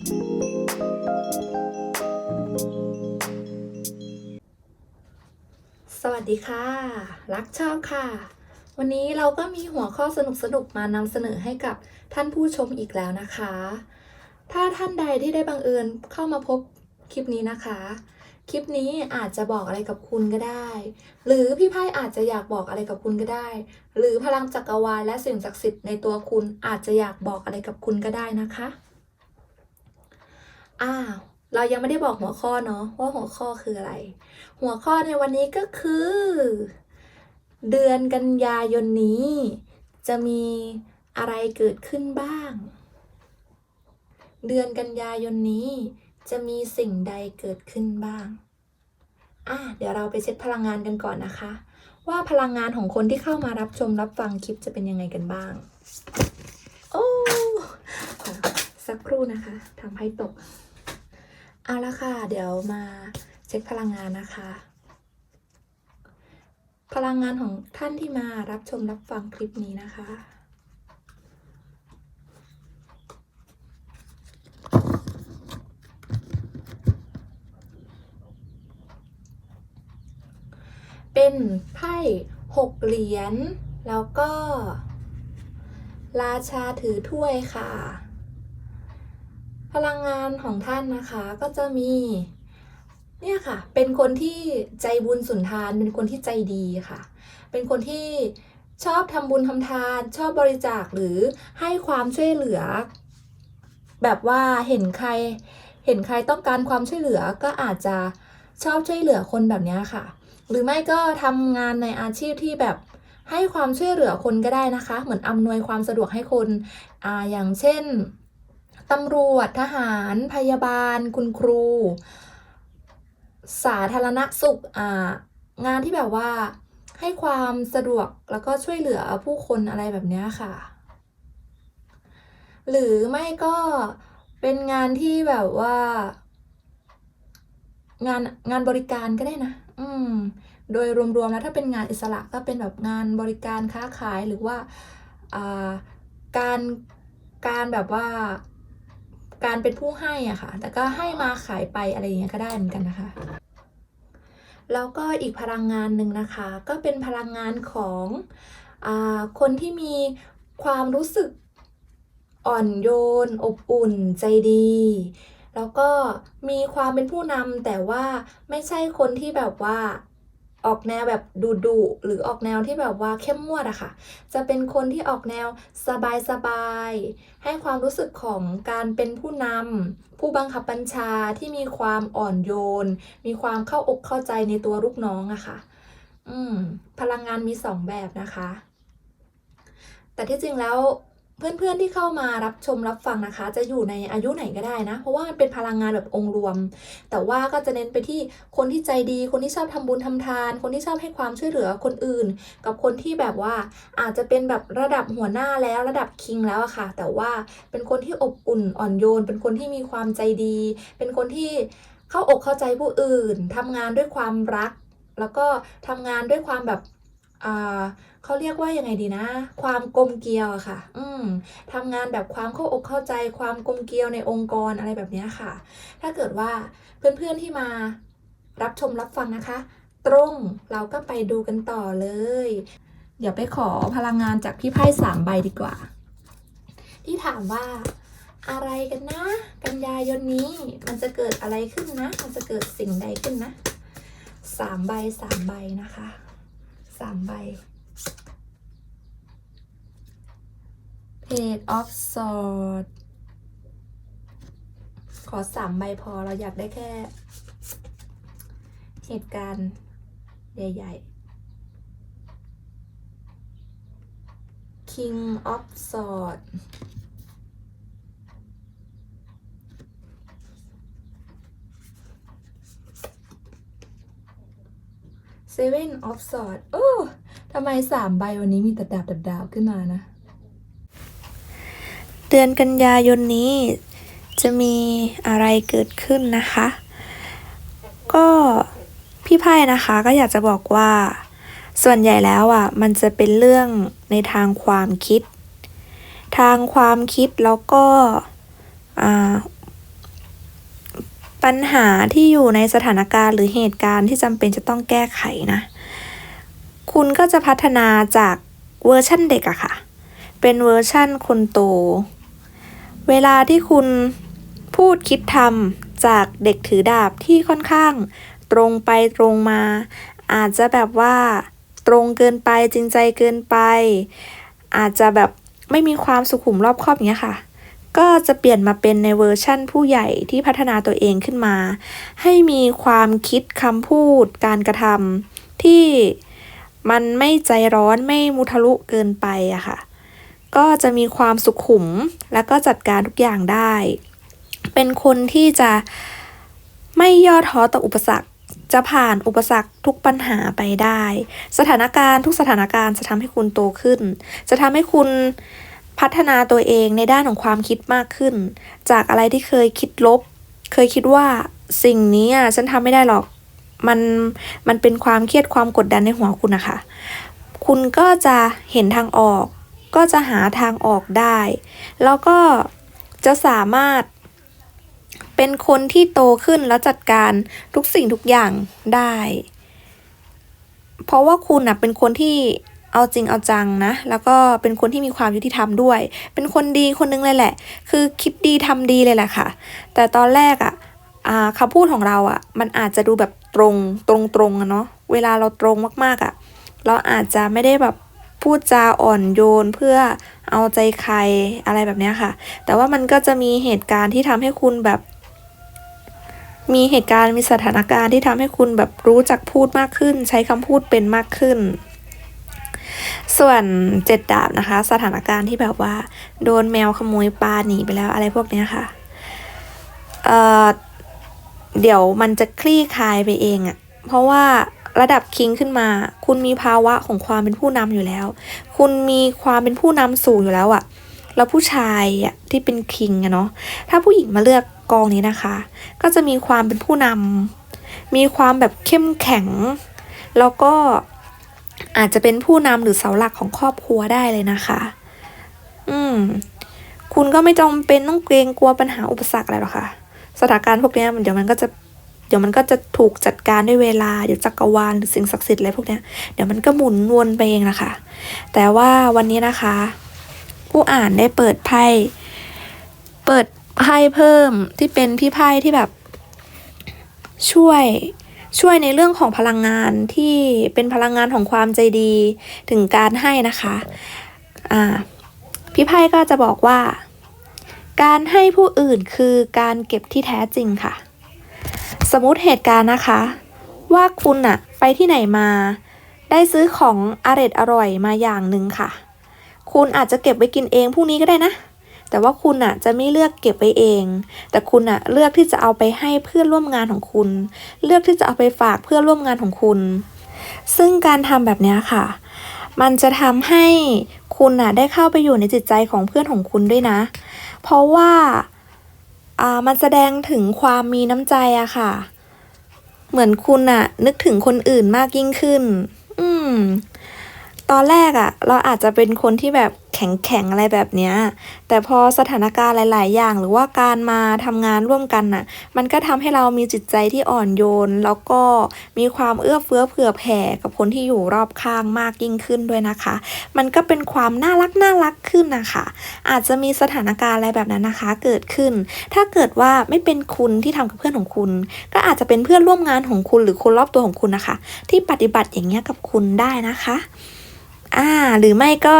สวัสดีค่ะ รักชอบค่ะ วันนี้เราก็มีหัวข้อสนุกๆมานำเสนอให้กับท่านผู้ชมอีกแล้วนะคะ ถ้าท่านใดที่ได้บังเอิญเข้ามาพบคลิปนี้นะคะ คลิปนี้อาจจะบอกอะไรกับคุณก็ได้ หรือพี่ไพ่อาจจะอยากบอกอะไรกับคุณก็ได้ หรือพลังจักรวาลและสิ่งศักดิ์สิทธิ์ในตัวคุณอาจจะอยากบอกอะไรกับคุณก็ได้นะคะ อ้าวเรายังไม่ได้บอกหัวข้อเนาะว่าหัวข้อคืออะไร หัวข้อในวันนี้ก็คือ เดือนกันยายนนี้ จะมีอะไรเกิดขึ้นบ้าง เดือนกันยายนนี้ จะมีสิ่งใดเกิดขึ้นบ้างอะเดี๋ยวเราไปเช็คพลังงานกันก่อนนะคะ ว่าพลังงานของคนที่เข้ามารับชมรับฟังคลิปจะเป็นยังไงกันบ้าง โอ้สักครู่นะคะทำให้ตก เอาละค่ะ เดี๋ยวมาเช็คพลังงานนะคะ พลังงานของท่านที่มารับชมรับฟังคลิปนี้นะคะ เป็นไพ่หกเหรียญแล้วก็ ราชาถือถ้วยค่ะ ลังงานของท่านนะคะก็จะมีเนี่ยค่ะ เป็นคนที่ใจบุญสุนทาน เป็นคนที่ใจดีค่ะ เป็นคนที่ชอบทำบุญทำทาน ชอบบริจาคหรือให้ความช่วยเหลือ แบบว่าเห็นใคร เห็นใครต้องการความช่วยเหลือก็อาจจะชอบช่วยเหลือคนแบบนี้ค่ะ หรือไม่ก็ทำงานในอาชีพที่แบบให้ความช่วยเหลือคนก็ได้นะคะ เหมือนอำนวยความสะดวกให้คนออย่างเช่น ตำรวจทหารพยาบาล คุณครู สาธารณสุขอ่างานที่แบบว่าให้ความสะดวกแล้วก็ช่วยเหลือผู้คนอะไรแบบนี้ค่ะ หรือไม่ก็เป็นงานที่แบบว่า งานงานบริการก็ได้นะ อืม โดยรวมๆแล้วถ้าเป็นงานอิสระก็เป็นแบบงานบริการค้าขายหรือว่า การการแบบว่า การเป็นผู้ให้อะค่ะ แต่ก็ให้มาขายไปอะไรอย่างเงี้ยก็ได้เหมือนกันนะคะ แล้วก็อีกพลังงานหนึ่งนะคะ ก็เป็นพลังงานของอาคนที่มีความรู้สึกอ่อนโยน อบอุ่น ใจดี แล้วก็มีความเป็นผู้นำแต่ว่าไม่ใช่คนที่แบบว่า ออกแนวแบบดุดุๆหรือออกแนวที่แบบว่าเข้มงวดอะค่ะ จะเป็นคนที่ออกแนวสบายๆให้ความรู้สึกของการเป็นผู้นำผู้บังคับบัญชาที่มีความอ่อนโยน มีความเข้าอกเข้าใจในตัวลูกน้องอะค่ะ อืม พลังงานมีสองแบบนะคะ แต่ที่จริงแล้ว เพื่อนๆที่เข้ามารับชมรับฟังนะคะ จะอยู่ในอายุไหนก็ได้นะ เพราะว่ามันเป็นพลังงานแบบองค์รวม แต่ว่าก็จะเน้นไปที่คนที่ใจดี คนที่ชอบทำบุญทำทาน คนที่ชอบให้ความช่วยเหลือคนอื่น กับคนที่แบบว่าอาจจะเป็นแบบระดับหัวหน้าแล้วระดับคิงแล้วอะค่ะ แต่ว่าเป็นคนที่อบอุ่นอ่อนโยน เป็นคนที่มีความใจดี เป็นคนที่เข้าอกเข้าใจผู้อื่นทำงานด้วยความรัก แล้วก็ทำงานด้วยความแบบอ่า เขาเรียกว่ายังไงดีนะ ความกลมเกลียวอะค่ะ อืมทำงานแบบความเข้าอกเข้าใจ ความกลมเกลียวในองค์กรอะไรแบบนี้ค่ะ ถ้าเกิดว่าเพื่อนๆที่มารับชมรับฟังนะคะ ตรงเราก็ไปดูกันต่อเลย เดี๋ยวไปขอพลังงานจากพี่ไพ่สามใบดีกว่า ที่ถามว่าอะไรกันนะ กันยายนนี้มันจะเกิดอะไรขึ้นนะ มันจะเกิดสิ่งใดขึ้นนะสามใบสามใบนะคะสามใบ Page of Swords ขอสามใบพอเราอยากได้แค่ เหตุการณ์ใหญ่ ๆ King of Swords Seven of sword โอ้ทำไมสามใบวันนี้มีแต่ดาบดาบขึ้นมานะ ดือนกันยายนนี้ จะมีอะไรเกิดขึ้นนะคะ ก็พี่ไพ่นะคะก็อยากจะบอกว่า ส่วนใหญ่แล้วอะ มันจะเป็นเรื่องในทางความคิด ทางความคิดแล้วก็ปัญหาที่อยู่ในสถานการณ์หรือเหตุการณ์ที่จำเป็นจะต้องแก้ไขนะ คุณก็จะพัฒนาจากเวอร์ชั่นเด็กอะค่ะ เป็นเวอร์ชั่นคนโต เวลาที่คุณพูดคิดทำจากเด็กถือดาบที่ค่อนข้าง ตรงไปตรงมา อาจจะแบบว่า ตรงเกินไปจริงใจเกินไป อาจจะแบบไม่มีความสุขุมรอบคอบอย่างเงี้ยค่ะ ก็จะเปลี่ยนมาเป็นในเวอร์ชั่นผู้ใหญ่ที่พัฒนาตัวเองขึ้นมา ให้มีความคิดคำพูดการกระทำที่มันไม่ใจร้อนไม่มุทะลุเกินไปอะค่ะ ก็จะมีความสุขุม แล้วก็จัดการทุกอย่างได้ เป็นคนที่จะไม่ย่อท้อต่ออุปสรรค จะผ่านอุปสรรคทุกปัญหาไปได้ สถานการณ์ทุกสถานการณ์จะทำให้คุณโตขึ้น จะทำให้คุณพัฒนาตัวเองในด้านของความคิดมากขึ้น จากอะไรที่เคยคิดลบ เคยคิดว่าสิ่งนี้อะฉันทำไม่ได้หรอก มันมันเป็นความเครียดความกดดันในหัวคุณนะคะ คุณก็จะเห็นทางออก ก็จะหาทางออกได้ แล้วก็จะสามารถเป็นคนที่โตขึ้นแล้วจัดการทุกสิ่งทุกอย่างได้ เพราะว่าคุณน่ะเป็นคนที่เอาจริงเอาจังนะ แล้วก็เป็นคนที่มีความยุติธรรมด้วย เป็นคนดีคนนึงเลยแหละ คือคิดดีทำดีเลยแหละค่ะ แต่ตอนแรกอะอ่าคำพูดของเราอะมันอาจจะดูแบบตรงตรงตรงอะเนาะ เวลาเราตรงมากๆอะ เราอาจจะไม่ได้แบบ พูดจาอ่อนโยนเพื่อเอาใจใครอะไรแบบนี้ค่ะ แต่ว่ามันก็จะมีเหตุการณ์ที่ทำให้คุณแบบ มีเหตุการณ์มีสถานการณ์ที่ทำให้คุณแบบรู้จักพูดมากขึ้น ใช้คำพูดเป็นมากขึ้น ส่วนเจ็ดดาบนะคะ สถานการณ์ที่แบบว่า โดนแมวขโมยปลาหนีไปแล้วอะไรพวกนี้ค่ะเเดี๋ยวมันจะคลี่คลายไปเองอะเพราะว่า ระดับคิงขึ้นมา คุณมีภาวะของความเป็นผู้นำอยู่แล้ว คุณมีความเป็นผู้นำสูงอยู่แล้วอะแล้วผู้ชายอะที่เป็นคิงอะเนาะถ้าผู้หญิงมาเลือกกองนี้นะคะ ก็จะมีความเป็นผู้นำมีความแบบเข้มแข็ง แล้วก็อาจจะเป็นผู้นำหรือเสาหลักของครอบครัวได้เลยนะคะ อืม คุณก็ไม่จำเป็นต้องเกรงกลัวปัญหาอุปสรรคอะไรหรอกค่ะ สถานการณ์พวกนี้มันเดี๋ยวมันก็จะ เดี๋ยวมันก็จะถูกจัดการด้วยเวลา เดี๋ยวจักรวาลหรือสิ่งศักดิ์สิทธิ์อะไรพวกเนี้ย เดี๋ยวมันก็หมุนวนไปเองนะคะ แต่ว่าวันนี้นะคะ ผู้อ่านได้เปิดไพ่ เปิดไพ่เพิ่มที่เป็นพี่ไพ่ที่แบบ ช่วยช่วยในเรื่องของพลังงานที่เป็นพลังงานของความใจดีถึงการให้นะคะ อ่า พี่ไพ่ก็จะบอกว่า การให้ผู้อื่นคือการเก็บที่แท้จริงค่ะ สมมติเหตุการณ์นะคะ ว่าคุณอะไปที่ไหนมา ได้ซื้อของอร่อยอร่อยมาอย่างหนึ่งค่ะ คุณอาจจะเก็บไว้กินเองพรุ่งนี้ก็ได้นะ แต่ว่าคุณอะจะไม่เลือกเก็บไว้เอง แต่คุณอะเลือกที่จะเอาไปให้เพื่อนร่วมงานของคุณ เลือกที่จะเอาไปฝากเพื่อนร่วมงานของคุณ ซึ่งการทำแบบนี้ค่ะ มันจะทำให้คุณอะได้เข้าไปอยู่ในจิตใจของเพื่อนของคุณด้วยนะ เพราะว่า อ่ามันแสดงถึงความมีน้ำใจอะค่ะ เหมือนคุณอะนึกถึงคนอื่นมากยิ่งขึ้น อืม ตอนแรกอะเราอาจจะเป็นคนที่แบบแข็งแข็งอะไรแบบเนี้ย แต่พอสถานการณ์หลาย ๆ อย่าง หรือว่าการมาทำงานร่วมกันน่ะ มันก็ทำให้เรามีจิตใจที่อ่อนโยน แล้วก็มีความเอื้อเฟื้อเผื่อแผ่กับคนที่อยู่รอบข้างมากยิ่งขึ้นด้วยนะคะ มันก็เป็นความน่ารักน่ารักขึ้นนะคะ อาจจะมีสถานการณ์อะไรแบบนั้นนะคะ เกิดขึ้น ถ้าเกิดว่าไม่เป็นคุณที่ทำกับเพื่อนของคุณ ก็อาจจะเป็นเพื่อนร่วมงานของคุณหรือคนรอบตัวของคุณนะคะ ที่ปฏิบัติอย่างเงี้ยกับคุณได้นะคะ อ่า หรือไม่ก็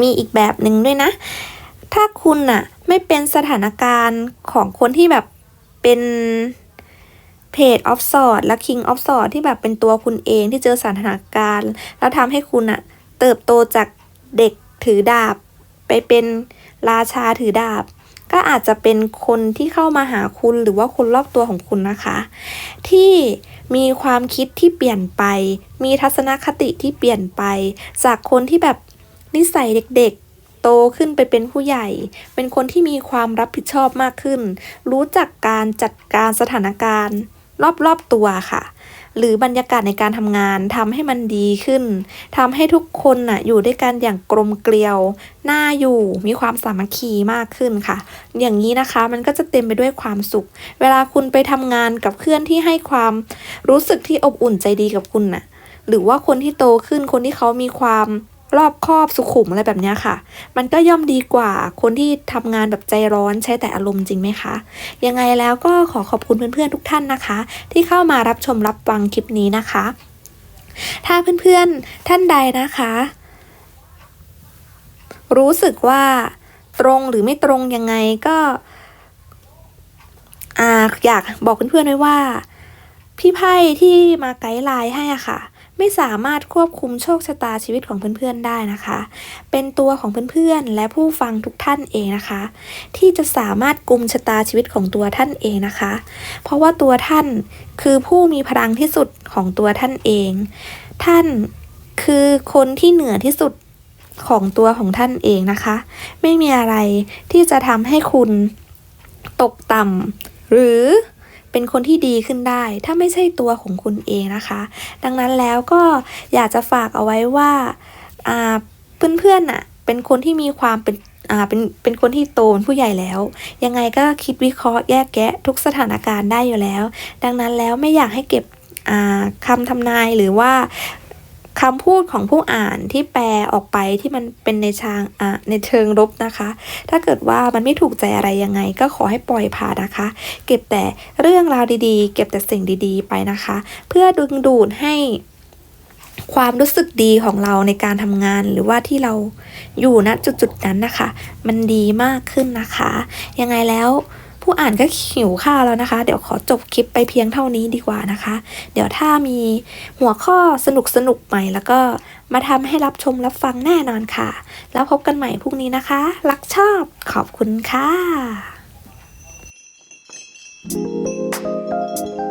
มีอีกแบบหนึ่งด้วยนะ ถ้าคุณน่ะไม่เป็นสถานการณ์ของคนที่แบบเป็นเพจออฟสอดและ King of s w o r d ที่แบบเป็นตัวคุณเองที่เจอสถานการณ์ แล้วทำให้คุณน่ะเติบโตจากเด็กถือดาบ ไปเป็นราชาถือดาบ ก็อาจจะเป็นคนที่เข้ามาหาคุณหรือว่าคนรอบตัวของคุณนะคะ ที่ มีความคิดที่เปลี่ยนไป มีทัศนคติที่เปลี่ยนไป จากคนที่แบบนิสัยเด็กๆ โตขึ้นไปเป็นผู้ใหญ่ เป็นคนที่มีความรับผิดชอบมากขึ้น รู้จักการจัดการสถานการณ์ รอบๆตัวค่ะ หรือบรรยากาศในการทำงานทำให้มันดีขึ้นทำให้ทุกคนน่ะอยู่ด้วยกันอย่างกลมเกลียวน่าอยู่มีความสามัคคีมากขึ้นค่ะ อย่างนี้นะคะมันก็จะเต็มไปด้วยความสุข เวลาคุณไปทำงานกับเพื่อนที่ให้ความรู้สึกที่อบอุ่นใจดีกับคุณน่ะหรือว่าคนที่โตขึ้นคนที่เขามีความ รอบคอบสุขุมอะไรแบบนี้ค่ะ มันก็ย่อมดีกว่าคนที่ทำงานแบบใจร้อนใช้แต่อารมณ์จริงไหมคะ ยังไงแล้วก็ขอขอบคุณเพื่อนๆทุกท่านนะคะ ที่เข้ามารับชมรับฟังคลิปนี้นะคะ ถ้าเพื่อนๆท่านใดนะคะ รู้สึกว่าตรงหรือไม่ตรงยังไงก็อ่าอยากบอกเพื่อนๆไว้ว่า พี่ไพ่ที่มาไกด์ไลน์ให้อะค่ะ ไม่สามารถควบคุมโชคชะตาชีวิตของเพื่อนๆได้นะคะ เป็นตัวของเพื่อนๆ และผู้ฟังทุกท่านเองนะคะ ที่จะสามารถกุมชะตาชีวิตของตัวท่านเองนะคะ เพราะว่าตัวท่านคือผู้มีพลังที่สุดของตัวท่านเอง ท่านคือคนที่เหนือที่สุดของตัวของท่านเองนะคะ ไม่มีอะไรที่จะทำให้คุณตกต่ำหรือ เป็นคนที่ดีขึ้นได้ ถ้าไม่ใช่ตัวของคุณเองนะคะ ดังนั้นแล้วก็อยากจะฝากเอาไว้ว่าอ่าเพื่อนๆน่ะเป็นคนที่มีความเป็นอ่าเป็นเป็นคนที่โตเป็นผู้ใหญ่แล้ว ยังไงก็คิดวิเคราะห์แยกแยะทุกสถานการณ์ได้อยู่แล้ว ดังนั้นแล้วไม่อยากให้เก็บอ่าคำทำนายหรือว่า คำพูดของผู้อ่านที่แปลออกไปที่มันเป็นในทางอ่าในเชิงลบนะคะ ถ้าเกิดว่ามันไม่ถูกใจอะไรยังไง ก็ขอให้ปล่อยผ่านนะคะ เก็บแต่เรื่องราวดีๆ เก็บแต่สิ่งดีๆ ไปนะคะ เพื่อดึงดูดให้ความรู้สึกดีของเราในการทำงานหรือว่าที่เราอยู่ณจุดๆนั้นนะคะ มันดีมากขึ้นนะคะ ยังไงแล้ว ผู้อ่านก็หิวข้าวแล้วนะคะ เดี๋ยวขอจบคลิปไปเพียงเท่านี้ดีกว่านะคะ เดี๋ยวถ้ามีหัวข้อสนุกสนุกใหม่แล้วก็มาทำให้รับชมรับฟังแน่นอนค่ะ แล้วพบกันใหม่พรุ่งนี้นะคะ รักชอบขอบคุณค่ะ Thank you.